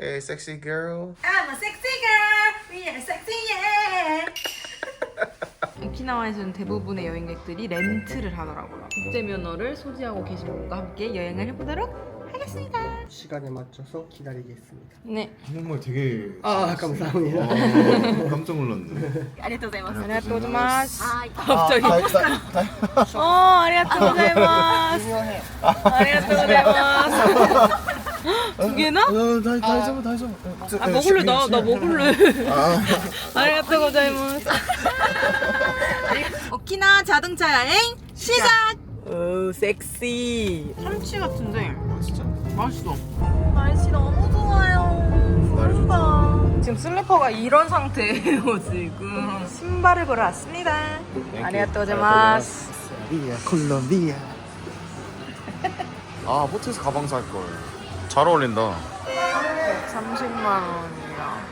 Hey, sexy girl. I'm a sexy girl. We are sexy, yeah. 오키나와에서는 대부분의 여행객들이 렌트를 하더라고요. 국제 면허를 소지하고 계신 분과 함께 여행을 해보도록. 시간에 맞춰서 기다리겠습니다. 네. 한국말 되게. 아 감사합니다. 어, 깜짝 놀랐네. 고자이마스. 아, 고자이마스. 아, 갑자기. 어. 아리가또 고자이마스. 두 개나? 다, 다 잡아, 다 잡아. 아 먹을래 나 나 먹을래. 고자이마스. 오키나와 자동차 여행 시작. 오 섹시. 참치 같은데 아, 진짜? 맛있어. 날씨 너무 좋아요. 좋다. 지금 슬리퍼가 이런 상태예요 지금. 신발을 보러 왔습니다. 아리가또 고자이마스. 비아 콜롬비아. 아, 호텔에서 가방 살 걸. 잘 어울린다. 30만 원이야.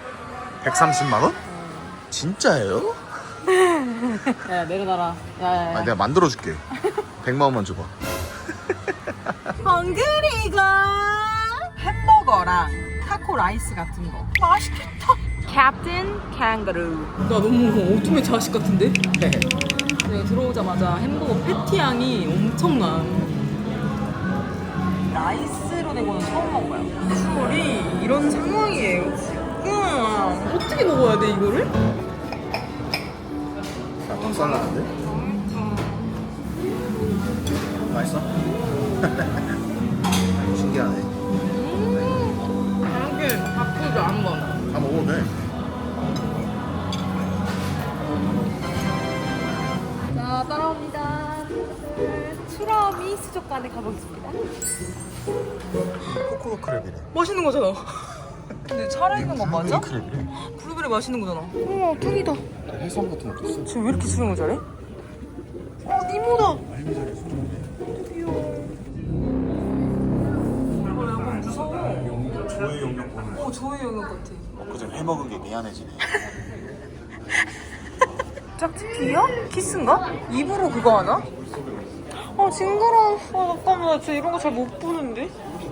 130만 원? 진짜예요? 야 내려놔라. 야야야. 아, 내가 만들어 줄게. 100만 원만 줘봐. 헝그리가 햄버거랑 타코 라이스 같은 거 맛있겠다 캡틴 캥거루 나 너무 어둠의 자식 같은데? 네 들어오자마자 햄버거 패티 향이 엄청나 라이스로 된 거는 처음 먹어요 비주얼이 이런 상황이에요 지금 어떻게 먹어야 돼 이거를? 닭 쌀라는데? 맛있어? 신기하네. 이렇게 바쁘지 거다 먹어도 돼. 자 따라옵니다. 추러미 수족관에 가보겠습니다. 코코넛 크랩이래. 맛있는 거잖아. 근데 살아있는 거 맞아? 크랩이래. 블루베리 맛있는 거잖아. 우와 뚱이다. 해삼 같은 것도 있어. 지금 왜 이렇게 수영을 잘해? 어 니모다. 어 저의 영역 같아. 엊그제 회 먹은 게 미안해지네. 짝짓기야? 키스인가? 입으로 그거 하나? 아 징그러워. 아 잠깐만 나 진짜 이런 거 잘 못 보는데.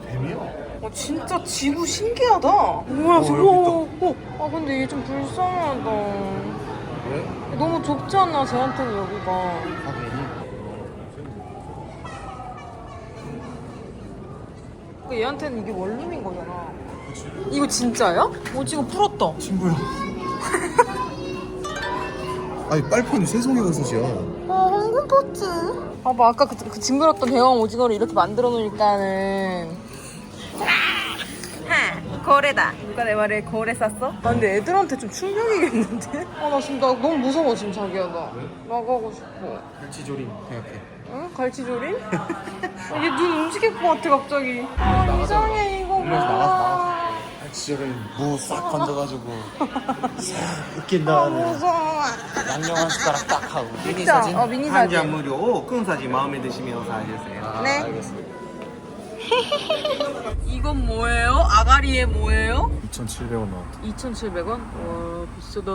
뱀이야? 아 진짜 지구 신기하다. 뭐야 저거? 어, 아 근데 얘 좀 불쌍하다. 왜? 너무 좁지 않나 쟤한테는 여기가. 그 얘한테는 이게 원룸인 거잖아. 이거 진짜야? 오징어 풀었다. 친구야. 아니 빨판이 세송이 버섯이야. 아 황금 포트. 봐봐 아까 그, 그 징그럽던 대왕 오징어를 이렇게 만들어 놓으니까는. 하 거래다. 누가 내 말에 거래 쌌어? 아 근데 애들한테 좀 충격이겠는데? 아 나 지금 나 너무 무서워 지금 자기야 나. 나가고 싶어. 갈치조림 생각해. 응? 갈치조림? 아, 얘눈 움직일 것 같아 갑자기. 아 이상해 이거 뭐야. 갈치조림 무싹 건져가지고 싹 으깬 아 다음에 무서워. 양념 한 숟가락 딱 하고. 진짜 어 미니 사진. 한잔 무료 큰 사진 마음에 드시면 사주세요. 아, 네. 알겠습니다. 이건 뭐예요? 아가리에 뭐예요? 2,700원 나왔다. 2,700원? 와 비싸다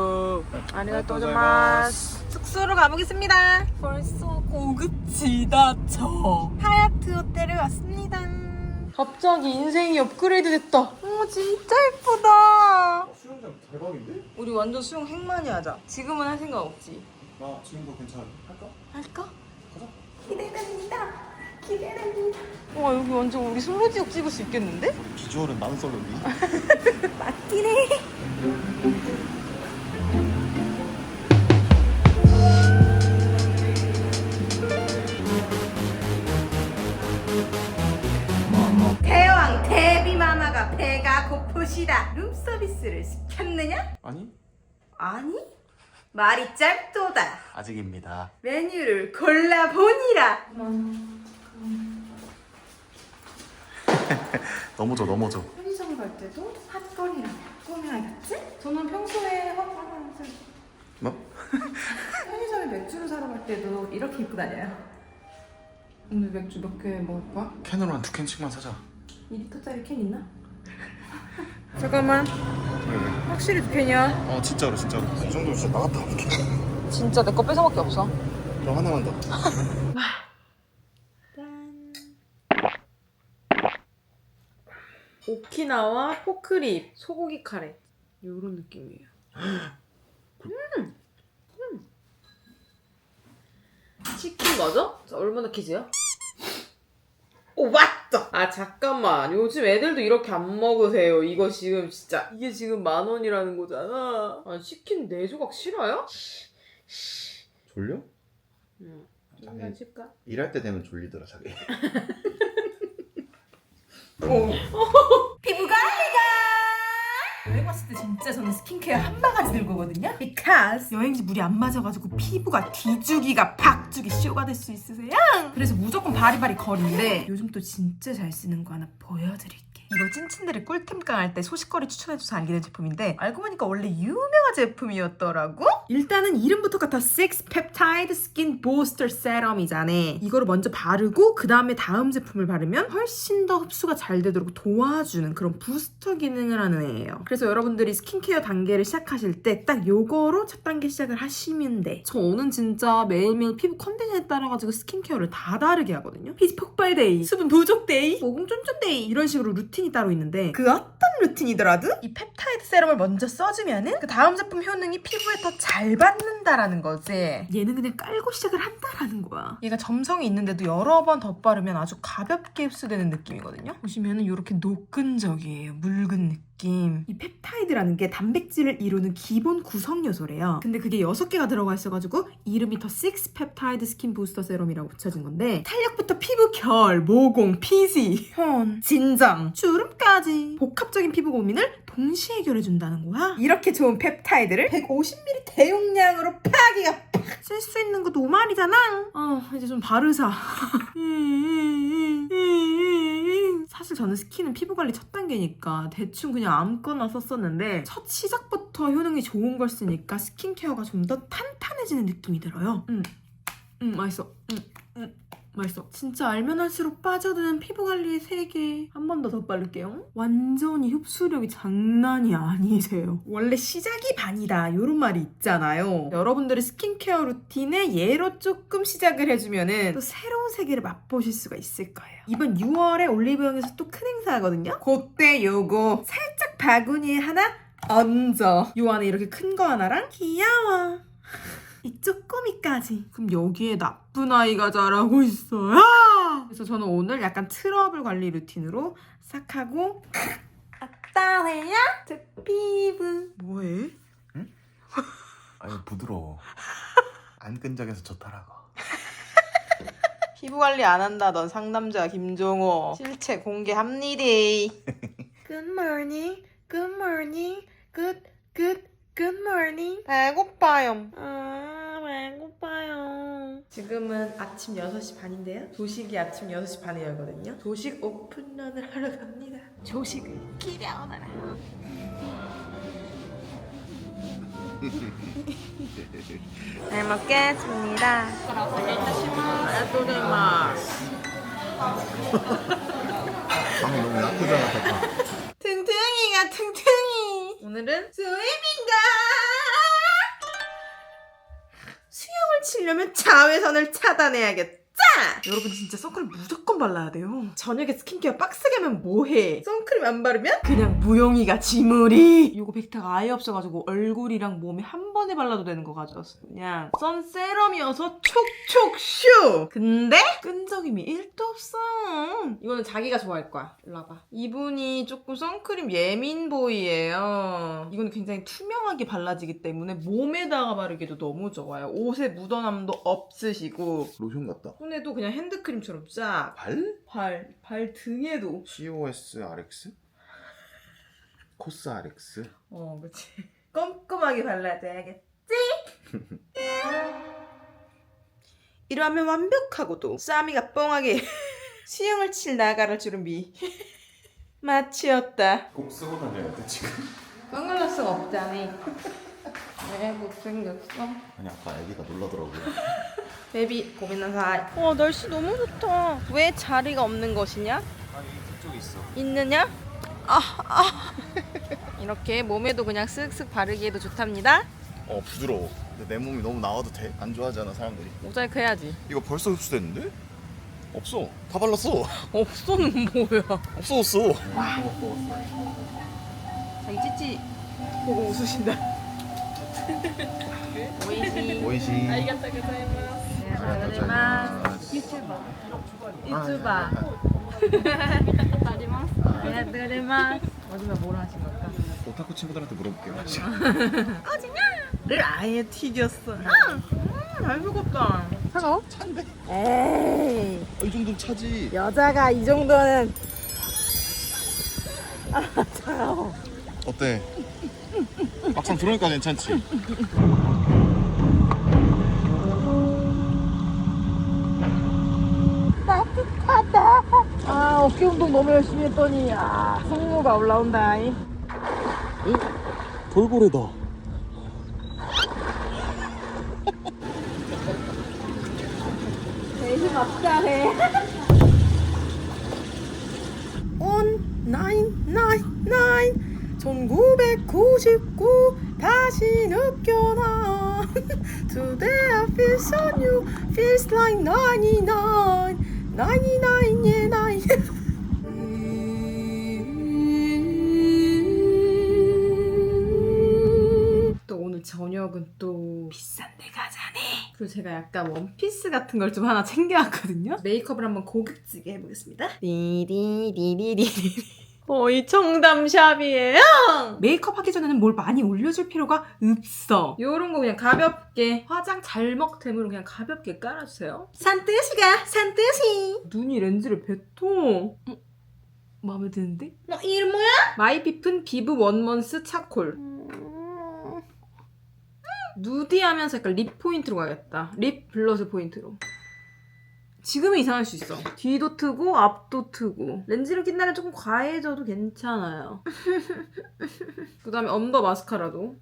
아리가또 고자마스 숙소로 가보겠습니다 벌써 고급지다 저 하얏트 호텔에 왔습니다 갑자기 인생이 업그레이드 됐다 어 진짜 예쁘다 수영장 대박인데? 우리 완전 수영 행만이 하자 지금은 할 생각 없지 나 지금도 괜찮아. 할까? 할까? 기대됩니다 기대됩니다 와 여기 완전 우리 솔로지옥 찍을 수 있겠는데? 비주얼은 난솔로니. 맞긴 해 고프시다 룸서비스를 시켰느냐? 아니? 아니 말이 짧도다 아직입니다. 메뉴를 골라보니라 넘어져 넘어져. 편의점 갈 때도 핫거리를 꾸며야겠지? 저는 평소에 핫거리를 뭐? 편의점에 맥주를 사러 갈 때도 이렇게 입고 다녀요 오늘 맥주 몇 개 먹을 거야? 캔으로 한 두 캔씩만 사자. 2리터짜리 캔 있나? 잠깐만 확실히 두 캔이야 어 진짜로 진짜로. 이 정도면 진짜 나갔다 올게. 진짜 내 거 뺏어밖에 없어 그럼 하나만 더. 짠 오키나와 포크립 소고기 카레 요런 느낌이에요. 음. 음. 치킨 맞아? 자, 얼마나 키즈야? 오 맞다! 아 잠깐만 요즘 애들도 이렇게 안 먹으세요 이거 지금 진짜 이게 지금 만 원이라는 거잖아 아 치킨 네 조각 싫어요? 졸려? 응 자기 한잔 칠까? 일할 때 되면 졸리더라 자기. 피부 관리가 여행 왔을 때 진짜 저는 스킨케어 한 바가지 들고 오거든요 because 여행지 물이 안 맞아가지고 피부가 뒤죽이가 박죽이 쇼가 될 수 있으세요 그래서 무조건 바리바리 거리인데 요즘 또 진짜 잘 쓰는 거 하나 보여드릴게요 이거 찐친들의 꿀템깡 할때 소식거리 추천해줘서 알게 된 제품인데 알고 보니까 원래 유명한 제품이었더라고? 일단은 이름부터가 다 6 펩타이드 스킨 보스터 세럼이잖아. 이거를 먼저 바르고 그 다음에 다음 제품을 바르면 훨씬 더 흡수가 잘 되도록 도와주는 그런 부스터 기능을 하는 애예요. 그래서 여러분들이 스킨케어 단계를 시작하실 때 딱 요거로 첫 단계 시작을 하시면 돼. 저는 진짜 매일매일 피부 컨디션에 따라가지고 스킨케어를 다 다르게 하거든요. 피지 폭발 데이, 수분 부족 데이, 모공 쫀쫀 데이 이런 식으로 루틴 이 따로 있는데 그 어떤 루틴이더라도? 이 펩타이드 세럼을 먼저 써주면은 그 다음 제품 효능이 피부에 더 잘 받는다라는 거지. 얘는 그냥 깔고 시작을 한다라는 거야. 얘가 점성이 있는데도 여러 번 덧바르면 아주 가볍게 흡수되는 느낌이거든요. 보시면은 이렇게 노끈적이에요. 묽은 느낌 이 펩타이드라는 게 단백질을 이루는 기본 구성 요소래요. 근데 그게 6개가 들어가 있어가지고 이름이 더 6 펩타이드 스킨 부스터 세럼이라고 붙여진 건데 탄력부터 피부 결, 모공, 피지, 현, 진정, 주름까지. 복합적인 피부 고민을 동시에 해결해준다는 거야. 이렇게 좋은 펩타이드를 150ml 대용량으로 파기가 쓸수 있는 거 노말이잖아. 어 이제 좀 바르자 사실 저는 스킨은 피부 관리 첫 단계니까 대충 그냥 아무거나 썼었는데 첫 시작부터 효능이 좋은 걸 쓰니까 스킨케어가 좀 더 탄탄해지는 느낌이 들어요. 음, 음 맛있어. 음, 음. 맛있어. 진짜 알면 할수록 빠져드는 피부 관리의 세계. 한 번더더 바를게요. 완전히 흡수력이 장난이 아니세요. 원래 시작이 반이다. 요런 말이 있잖아요. 여러분들의 스킨케어 루틴에 얘로 조금 시작을 해주면은 또 새로운 세계를 맛보실 수가 있을 거예요. 이번 6월에 올리브영에서 또 큰 행사 하거든요. 그때 요거 살짝 바구니에 하나 얹어. 요 안에 이렇게 큰 거 하나랑 귀여워. 이 쪼꼬미까지. 그럼 여기에 나 쁜 아이가 자라고 있어요. 그래서 저는 오늘 약간 트러블 관리 루틴으로 싹 하고 아따해야 제 피부. 뭐해? 아니 부드러워. 안 끈적여서 좋더라고. 피부 관리 안 한다 넌 상남자 김종호 실체 공개합니다. Good morning, good morning, good good good morning. 배고파요. 아 배고파요. 지금은 아침 6시 반인데요. 조식이 아침 6시 반에 열거든요. 조식 오픈런을 하러 갑니다. 조식을 기려오너라. 잘 먹겠습니다. 방금 너무 나쁘잖아. 퉁퉁이가 퉁퉁이. 오늘은 스위밍가. 치려면 자외선을 차단해야겠다. 여러분 진짜 선크림 무조건 발라야 돼요. 저녁에 스킨케어 빡세게 하면 뭐해? 선크림 안 바르면 그냥 무용이가 지물이. 이거 백타가 아예 없어가지고 얼굴이랑 몸에 한 번에 발라도 되는 거 가져왔어. 그냥 선 세럼이어서 촉촉 슈. 근데 끈적임이 1도 없어. 이거는 자기가 좋아할 거야. 일로 와봐. 이분이 조금 선크림 예민 보이예요. 이거는 굉장히 투명하게 발라지기 때문에 몸에다가 바르기도 너무 좋아요. 옷에 묻어남도 없으시고 로션 같다. 손에도 그냥 핸드크림처럼 쫙. 발? 발, 발 등에도. COS RX? 코스 RX? 어, 그치. 꼼꼼하게 발라줘야겠지? 이러면 완벽하고도 쌈이가 뻥하게 수영을 칠 나가를 준비. 마치었다. 꼭 쓰고 다녀야 돼 지금. 선글라스가 없다니. 왜 못생겼어? 아니 아까 애기가 놀라더라고. 베비 고민한 사이. 와 날씨 너무 좋다. 왜 자리가 없는 것이냐? 아니 그쪽에 있어. 있느냐? 아, 아. 이렇게 몸에도 그냥 쓱쓱 바르기에도 좋답니다. 어 부드러워. 근데 내 몸이 너무 나와도 돼? 안 좋아하잖아 사람들이. 모자이크 해야지. 이거 벌써 흡수됐는데? 없어. 다 발랐어. 없어는 뭐야? 없어졌어. 자기 찌찌 보고 웃으신다. 오이시. 오이시. 유튜버. 유튜버. 안녕하세요. 마지막 뭐라 하신 걸까? 오타쿠 친구들한테 물어볼게요. 를 아예 튀겼어. 음, 잘 먹었다. 차가워? 찬데? 에이, 이 정도는 차지. 여자가 이 정도는 어때? 막상 들어오니까 괜찮지? 아 어깨 운동 너무 열심히 했더니 아 승모가 올라온다. 이. 돌고래다. 대신 앞자해. On nine nine nine 1999 다시 느껴나 Today I feel so new Feels like 99 99 yeah 9 저녁은 또 비싼 데 가자네. 그리고 제가 약간 원피스 같은 걸 좀 하나 챙겨왔거든요. 메이크업을 한번 고급지게 해보겠습니다. 디디디디디디. 어, 이 청담샵이에요. 메이크업 하기 전에는 뭘 많이 올려줄 필요가 없어. 요런 거 그냥 가볍게 화장 잘 먹템으로 그냥 가볍게 깔아주세요. 산뜻이가 산뜻이. 눈이 렌즈를 뱉어. 어, 마음에 드는데? 너 이름 뭐야? 마이피픈 비브 원먼스 차콜. 누디하면서 약간 립 포인트로 가겠다. 립 블러셔 포인트로. 지금은 이상할 수 있어. 뒤도 트고 앞도 트고 렌즈를 낀 날은 조금 과해져도 괜찮아요. 그 다음에 언더 마스카라도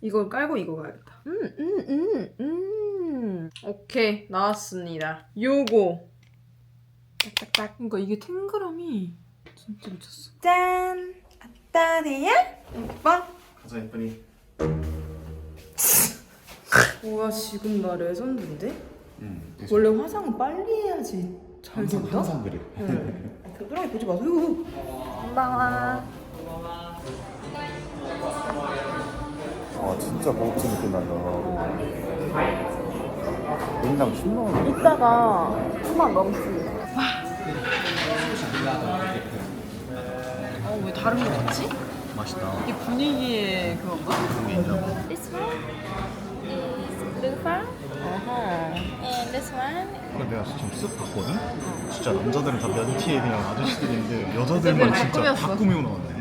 이걸 깔고 이거 가야겠다. 음, 음, 음, 음. 오케이 나왔습니다. 요거 딱딱딱. 그러니까 이게 탱그람이 진짜 미쳤어. 짠. 아따네야? 오빠. 가자 예쁜이. 우와 지금 나 레전드인데? 응. 원래 화장은 빨리 해야지 잘 항상 된다? 항상 그래. 응. 겨드랑이 보지 마세요 고마워 아 진짜 고급진 느낌 난다. 인당 10만 원. 이따가 수만 넘지 어왜 다른 거 같지? 맛있다. 이게 분위기의 그건가? 그게 인정. This one this one 근데 내가 지금 쓱 봤거든? 진짜 남자들은 다 면티에 그냥 아저씨들인데 여자들만 다 진짜 꾸몄어. 다 꾸미고 나왔네.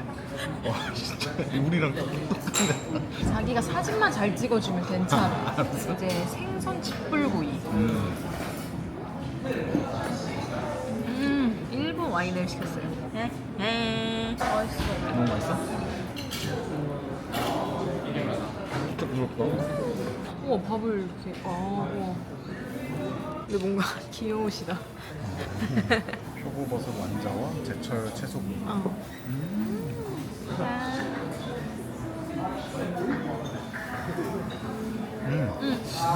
와 진짜 우리랑 똑같네. 자기가 사진만 잘 찍어주면 괜찮아 이제 생선 칡불구이 음. 음 일본 와인을 시켰어요 에 맛있어 너무 맛있어? 진짜 부럽다. 우와 밥을 이렇게 아 우와 근데 뭔가 귀여우시다 표고버섯 완자와 제철 채소국. 어. 음.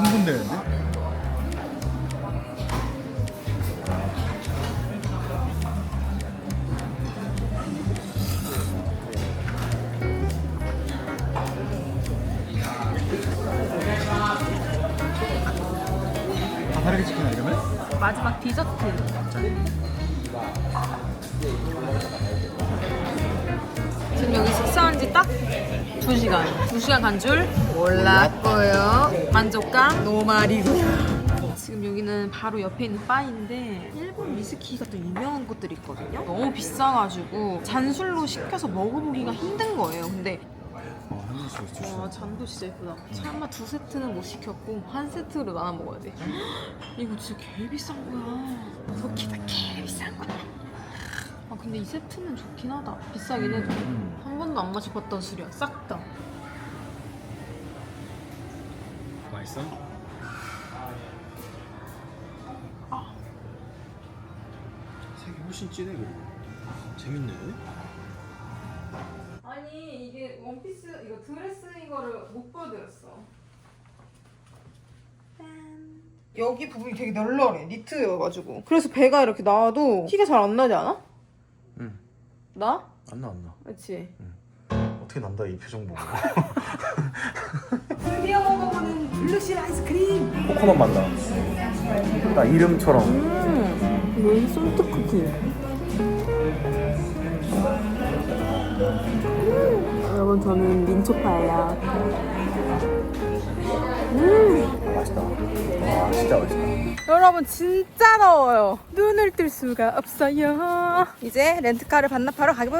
흥분되는데? 다 다르게 시키나 이러면? 마지막 디저트. 지금 여기 식사한 지 딱 2시간. 2시간 간 줄? 몰랐고요. 만족감? 노말이고요. 지금 여기는 바로 옆에 있는 바인데 일본 위스키가 또 유명한 곳들이 있거든요. 너무 비싸가지고 잔술로 시켜서 먹어보기가 힘든 거예요. 근데. 와 잔도 진짜 예쁘다. 차마 두 세트는 못 시켰고 한 세트로 나눠 먹어야 돼. 이거 진짜 개 비싼 거야. 좋기다 개 비싼 거야. 아 근데 이 세트는 좋긴 하다. 비싸긴 해도. 음. 한 번도 안 마셔봤던 술이야. 싹 다. 맛있어? 색이 훨씬 진해 그리고. 재밌네 드레스 이거를 못 보여드렸어 짠 여기 부분이 되게 널널해 니트여가지고 그래서 배가 이렇게 나와도 티가 잘 안 나지 않아? 응. 나? 안 나, 안 나. 그렇지 어떻게 난다 이 표정 보고 드디어 먹어보는 블루실 아이스크림 코코넛 맛 나. 나 이름처럼. 음 솔트 쿠키 여러분 저는 민초파예요 맛있다. 와, 진짜 맛있다. 여러분 진짜 더워요. 눈을 뜰 수가 없어요. 이제 렌트카를 반납하러 가기로